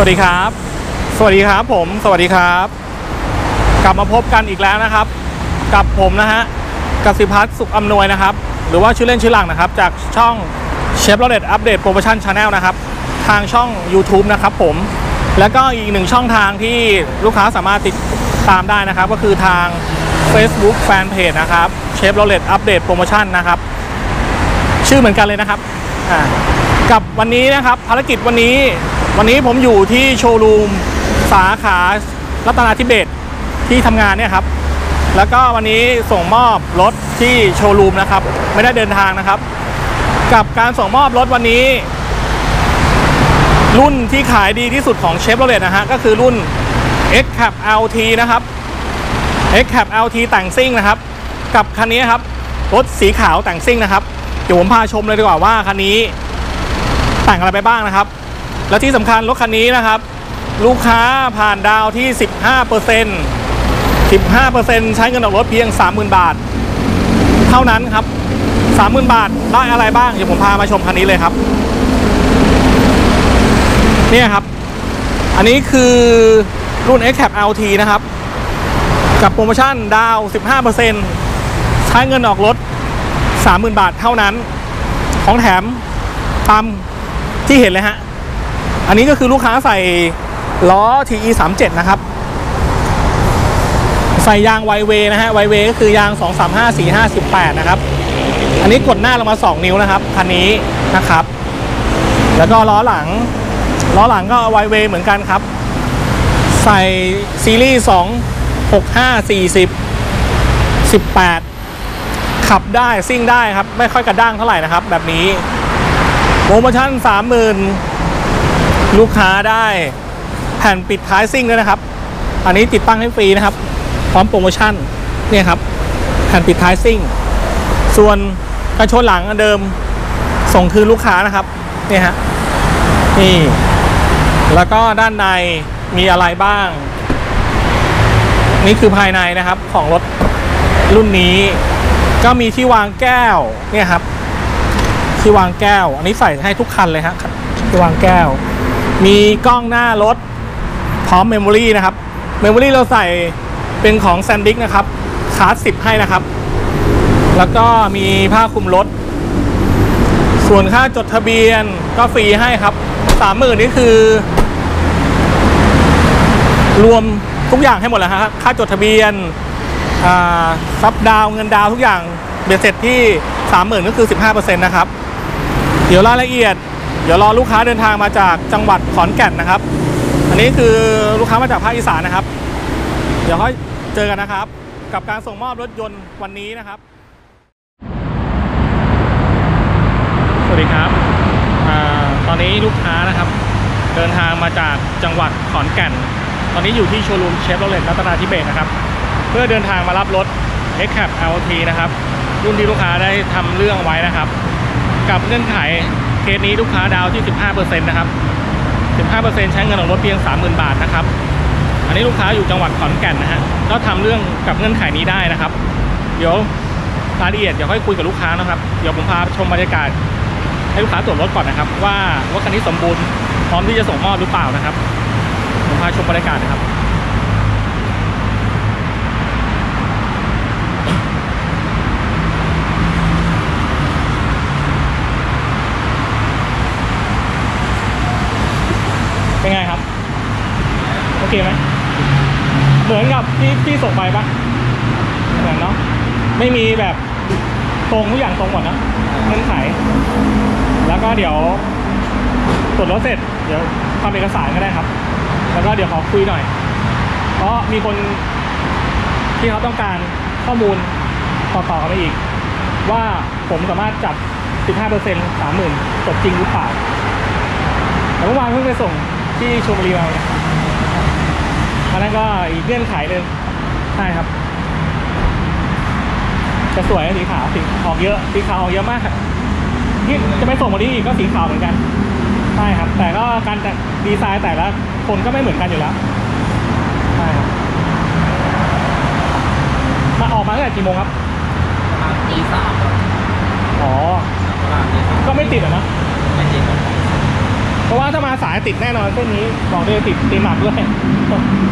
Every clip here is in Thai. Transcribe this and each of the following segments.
สวัสดีครับ สวัสดีครับผม สวัสดีครับ กลับมาพบกันอีกแล้วนะครับ กับผมนะฮะกสิพัฒน์สุขอำนวยนะครับ หรือว่าชื่อเล่นชื่อหลังนะครับ จากช่องเชฟโรเลตอัปเดตโปรโมชั่นชาแนลนะครับ ทางช่อง YouTube นะครับผม แล้วก็อีกหนึ่งช่องทางที่ลูกค้าสามารถติดตามได้นะครับ ก็คือทาง Facebook Fanpage นะครับเชฟโรเลตอัปเดตโปรโมชั่นนะครับ ชื่อเหมือนกันเลยนะครับกับวันนี้นะครับภารกิจวันนี้ วันนี้ผมอยู่ที่โชว์รูมสาขารัตนาธิเบศที่ทำงานเนี่ยครับ แล้วก็วันนี้ส่งมอบรถที่โชว์รูมนะครับ ไม่ได้เดินทางนะครับ กับการส่งมอบรถวันนี้ รุ่นที่ขายดีที่สุดของเชฟโรเลตนะฮะก็คือรุ่น X Cap LT นะครับ X Cap LT แต่งซิ่งนะครับ กับคันนี้ครับรถสีขาวแต่งซิ่งนะครับ เดี๋ยวผมพาชมเลยดีกว่าว่าคันนี้แต่งอะไรไปบ้างนะครับ และที่สำคัญรถคันนี้นะครับ ลูกค้าผ่านดาวที่ 15% 15%ใช้เงินออกรถเพียง 30,000 บาท เท่านั้นครับ 30,000 บาทได้อะไรบ้าง เดี๋ยวผมพามาชมคันนี้เลยครับ เนี่ยครับ อันนี้คือรุ่น X Cap LT นะครับ กับโปรโมชั่นดาว 15%ใช้เงินออกรถ 30,000 บาทเท่านั้น ของแถมตามที่เห็นเลยฮะ อันนี้ก็คือลูกค้าใส่ล้อ TE 37นะครับ ใส่ยางไวเวนะฮะไวเวก็คือยาง 2 3 5 4 5 18 นะครับ อันนี้กดหน้าลงมา 2 นิ้วนะครับคันนี้นะครับ แล้วก็ล้อหลัง ล้อหลังก็ไวเวเหมือนกันครับ ใส่ซีรีส์2 6 5 40 18 ขับได้ซิ่งได้ครับ ไม่ค่อยกระด้างเท่าไหร่นะครับ แบบนี้โปรโมชั่น 30,000 ลูกค้าได้แผ่นปิดท้ายซิ่งด้วยนะครับ อันนี้ติดตั้งให้ฟรีนะครับ พร้อมโปรโมชั่นเนี่ยครับ แผ่นปิดท้ายซิ่ง ส่วนกระชนหลังอันเดิมส่งคืนลูกค้านะครับเนี่ยฮะนี่แล้วก็ด้านในมีอะไรบ้าง นี่คือภายในนะครับของรถรุ่นนี้ ก็มีที่วางแก้วเนี่ยครับ ที่วางแก้ว อันนี้ใส่ให้ทุกคันเลยฮะที่วางแก้ว มีกล้องหน้ารถพร้อมเมมโมรีนะครับเมมโมรีเราใส่เป็นของแซนดิกนะครับคาร์ดสิบให้นะครับ แล้วก็มีผ้าคลุมรถ ส่วนค่าจดทะเบียนก็ฟรีให้ครับสามหมื่นนี่คือ รวมทุกอย่างให้หมดแล้วฮะค่าจดทะเบียนซับดาวเงินดาวทุกอย่างเบ็ดเสร็จที่สามหมื่นก็คือสิบห้าเปอร์เซ็นต์นะครับ เดี๋ยวรายละเอียด เดี๋ยวรอลูกค้าเดินทางมาจากจังหวัดขอนแก่นนะครับ อันนี้คือลูกค้ามาจากภาคอีสานนะครับ เดี๋ยวค่อยเจอกันนะครับ กับการส่งมอบรถยนต์วันนี้นะครับ สวัสดีครับอตอนนี้ลูกค้านะครับ เดินทางมาจากจังหวัดขอนแก่น ตอนนี้อยู่ที่โชว์รูมเชฟโรเลตรัตนาธิเบศนะครับ เพื่อเดินทางมารับรถ x c a p LT นะครับ รุ่นที่ลูกค้าได้ทำเรื่องไว้นะครับ กับเงื่อนไข สนี้ลูกค้าดาวที่ 15%นะครับ 15%ใช้เงินออกรถเพียง 30,000 บาทนะครับ อันนี้ลูกค้าอยู่จังหวัดขอนแก่นนะฮะก็ทำเรื่องกับเงื่อนไขนี้ได้นะครับ เดี๋ยวรายละเอียดเดี๋ยวค่อยคุยกับลูกค้านะครับ เดี๋ยวผมพาชมบรรยากาศให้ลูกค้าตรวจรถก่อนนะครับ ว่ารถคันนี้สมบูรณ์พร้อมที่จะส่งมอบหรือเปล่านะครับ ผมพาชมบรรยากาศนะครับ เป็นไงครับ โอ เคไหมเหมือนกับที่ที่ส่งไปปะเหมือนเนาะไม่มีแบบตรงทุกอย่างตรงหมดนะเงื่อนไข แล้วก็เดี๋ยวตรวจรถเสร็จ เดี๋ยวทำเอกสารก็ได้ครับ แล้วก็เดี๋ยวขอคุยหน่อย เพราะมีคนที่เขาต้องการข้อมูลต่อๆกันไปอีก ว่าผมสามารถจัด15% 30,000จบจริงหรือเปล่าแต่เมื่อวานเพิ่งไปส่งที่ชลบุรีมาเนี่ย อันนั้นก็อีกเงื่อนไขหนึ่งใช่ครับ จะสวยนะสีขาวสีออกเยอะสีขาวออกเยอะมากที่จะไปส่งวันนี้อีกก็สีขาวเหมือนกันใช่ครับ แต่ก็การแต่งดีไซน์แต่ละคนก็ไม่เหมือนกันอยู่แล้วใช่ครับมาออกมาตั้งแต่กี่โมงครับประมาณตีสามครับอ๋อประมาณนี้ครับก็ไม่ติดอะนะไม่จริงครับ เพราะว่าถ้ามาสายติดแน่นอนเส้นนี้บอกเลยติดตีหมักด้วย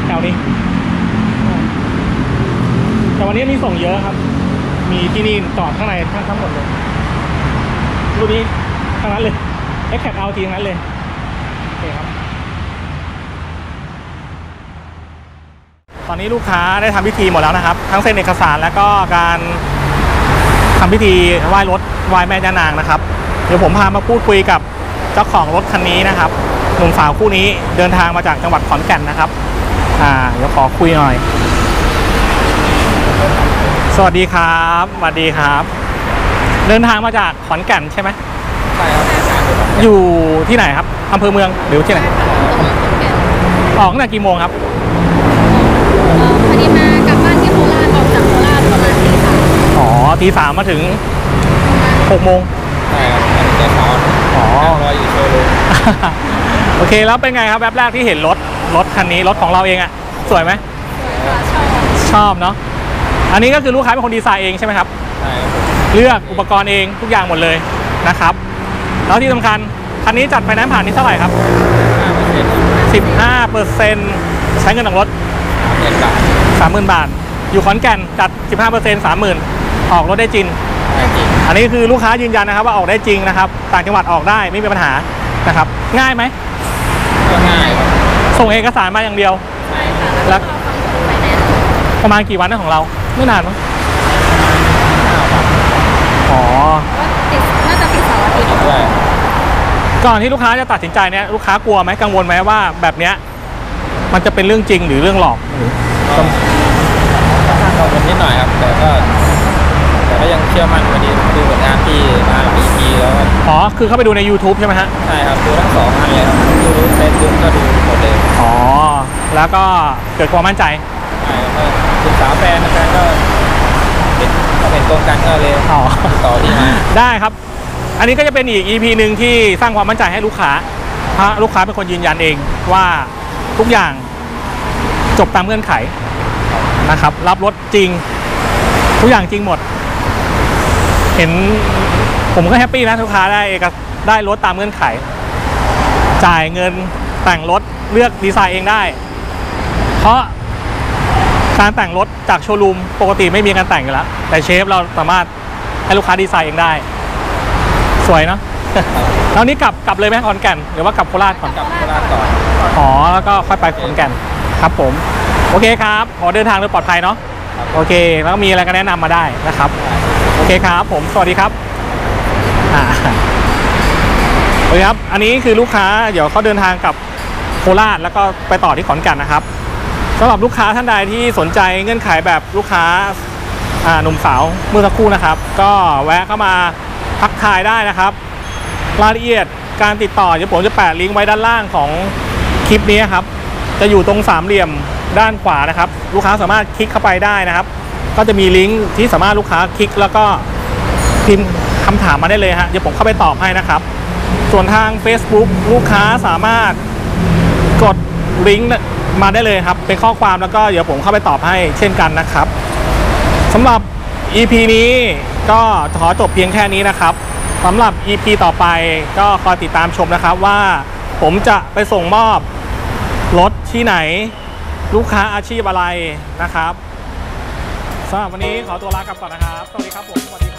แถวนี้ แต่วันนี้มีส่งเยอะครับ มีที่นี่จอดข้างในทั้งทั้งหมดเลยรุ่นนี้ทั้งนั้นเลยเอ็กแคปเอาทีงนั้นเลยโอเคครับ ตอนนี้ลูกค้าได้ทำพิธีหมดแล้วนะครับ ทั้งเซ็นเอกสารแล้วก็การทำพิธีไหว้รถไหว้แม่ย่านางนะครับ เดี๋ยวผมพามาพูดคุยกับ เจ้าของรถคันนี้นะครับหนุ่มสาวคู่นี้เดินทางมาจากจังหวัดขอนแก่นนะครับ อ่าเดี๋ยวขอคุยหน่อย สวัสดีครับสวัสดีครับ เดินทางมาจากขอนแก่นใช่ไหมใช่ครับอยู่ที่ไหนครับอำเภอเมืองหรือที่ไหนออกตั้งแต่กี่โมงครับพอดีมากลับบ้านที่โคราชออกจากโคราชประมาณตีสามอ๋อตีสามมาถึงหกโมงใช่ครับมันจะขาว อ๋อนั่งรออยู่โชว์รูมโอเคแล้วเป็นไงครับแวบแรกที่เห็นรถรถคันนี้รถของเราเองอะสวยไหมค่ะชอบชอบเนาะอันนี้ก็คือลูกค้าเป็นคนดีไซน์เองใช่ไหมครับใช่ครับผมเลือกอุปกรณ์เองทุกอย่างหมดเลยนะครับ แล้วที่สำคัญคันนี้จัดไฟแนนซ์ผ่านนี่เท่าไหร่ครับห้าเปอร์เซ็นต์15%ใช้เงินของรถ เงินบาท30,000 บาท อยู่ขอนแก่นจัด 15% 30,000 ออกรถได้จริงใช่จริง อันนี้คือลูกค้ายืนยันนะครับว่าออกได้จริงนะครับ ต่างจังหวัดออกได้ไม่มีปัญหานะครับ ง่ายไหมก็ง่ายครับส่งเอกสารมาอย่างเดียวใช่ค่ะแล้แล้ววก็ฟังผลไปแนนซ์ประมาณกี่วันนะของเราไม่นานมั้งห้าบาทอ๋อว่าติดน่าจะติดเสาร์อาทิตย์ด้วยก่อนที่ลูกค้าจะตัดสินใจเนี่ยลูกค้ากลัวไหมกังวลไหมว่าแบบเนี้ยมันจะเป็นเรื่องจริงหรือเรื่องหลอกหรือก็ค่อนข้างกังวลนิดหน่อยครับแต่ก็ แต่ก็ยังเชื่อมั่นวันนี้ดูผลงานที่มาหลัง EP แล้วก็อ๋อ คือเข้าไปดูใน YouTube ใช่ไหมฮะ ใช่ครับดูทั้งสองอันเลยครับดูเฟซบุ๊กก็ดูหมดเลยอ๋อ แล้วก็เกิดความมั่นใจ ใช่ก็ศึกษาแฟนแฟนก็เห็นเขาเห็นตรงกันก็เลยอ๋อ ติดต่อที่มาได้ครับ อันนี้ก็จะเป็นอีก EP หนึ่งที่สร้างความมั่นใจให้ลูกค้าเพราะลูกค้าเป็นคนยืนยันเองว่าทุกอย่างจบตามเงื่อนไขนะครับ รับรถจริง ทุกอย่างจริงหมด เห็นผมก็แฮปปี้นะลูกค้าได้เอกสได้รถตามเงื่อนไข จ่ายเงินแต่งรถเลือกดีไซน์เองได้ เพราะการแต่งรถจากโชว์รูมปกติไม่มีการแต่งอยู่แล้ว แต่เชฟเราสามารถให้ลูกค้าดีไซน์เองได้ สวยเนาะแล้วนี่กลับกลับเลยไหมขอนแก่นหรือว่ากลับโคราชก่อนกลับโคราชต่ออ๋อแล้วก็ค่อยไปขอนแก่นครับผม โอเคครับ ขอเดินทางโดยปลอดภัยเนาะครับโอเค แล้วก็มีอะไรก็แนะนำมาได้นะครับ โอเคครับผมสวัสดีครับอ่าโอเคครับอันนี้คือลูกค้าเดี๋ยวเขาเดินทางกลับโคราชแล้วก็ไปต่อที่ขอนแก่นนะครับสำหรับลูกค้าท่านใดที่สนใจเงื่อนไขแบบลูกค้าอ่าหนุ่มสาวเมื่อสักครู่นะครับ ก็แวะเข้ามาทักทายได้นะครับ รายละเอียดการติดต่อเดี๋ยวผมจะแปะลิงก์ไว้ด้านล่างของคลิปนี้ครับ จะอยู่ตรงสามเหลี่ยมด้านขวานะครับ ลูกค้าสามารถคลิกเข้าไปได้นะครับ ก็จะมีลิงก์ที่สามารถลูกค้าคลิก แล้วก็พิมพ์คำถามมาได้เลยฮะเดี๋ยวผมเข้าไปตอบให้นะครับ ส่วนทาง Facebook ลูกค้าสามารถกดลิงก์มาได้เลยครับเป็นข้อความแล้วก็เดี๋ยวผมเข้าไปตอบให้เช่นกันนะครับสำหรับ EP นี้ก็ขอจบเพียงแค่นี้นะครับสำหรับ EP ต่อไปก็คอยติดตามชมนะครับว่าผมจะไปส่งมอบรถที่ไหน ลูกค้าอาชีพอะไรนะครับ สำหรับวันนี้ขอตัวลากลับก่อนนะครับ สวัสดีครับผมสวัสดี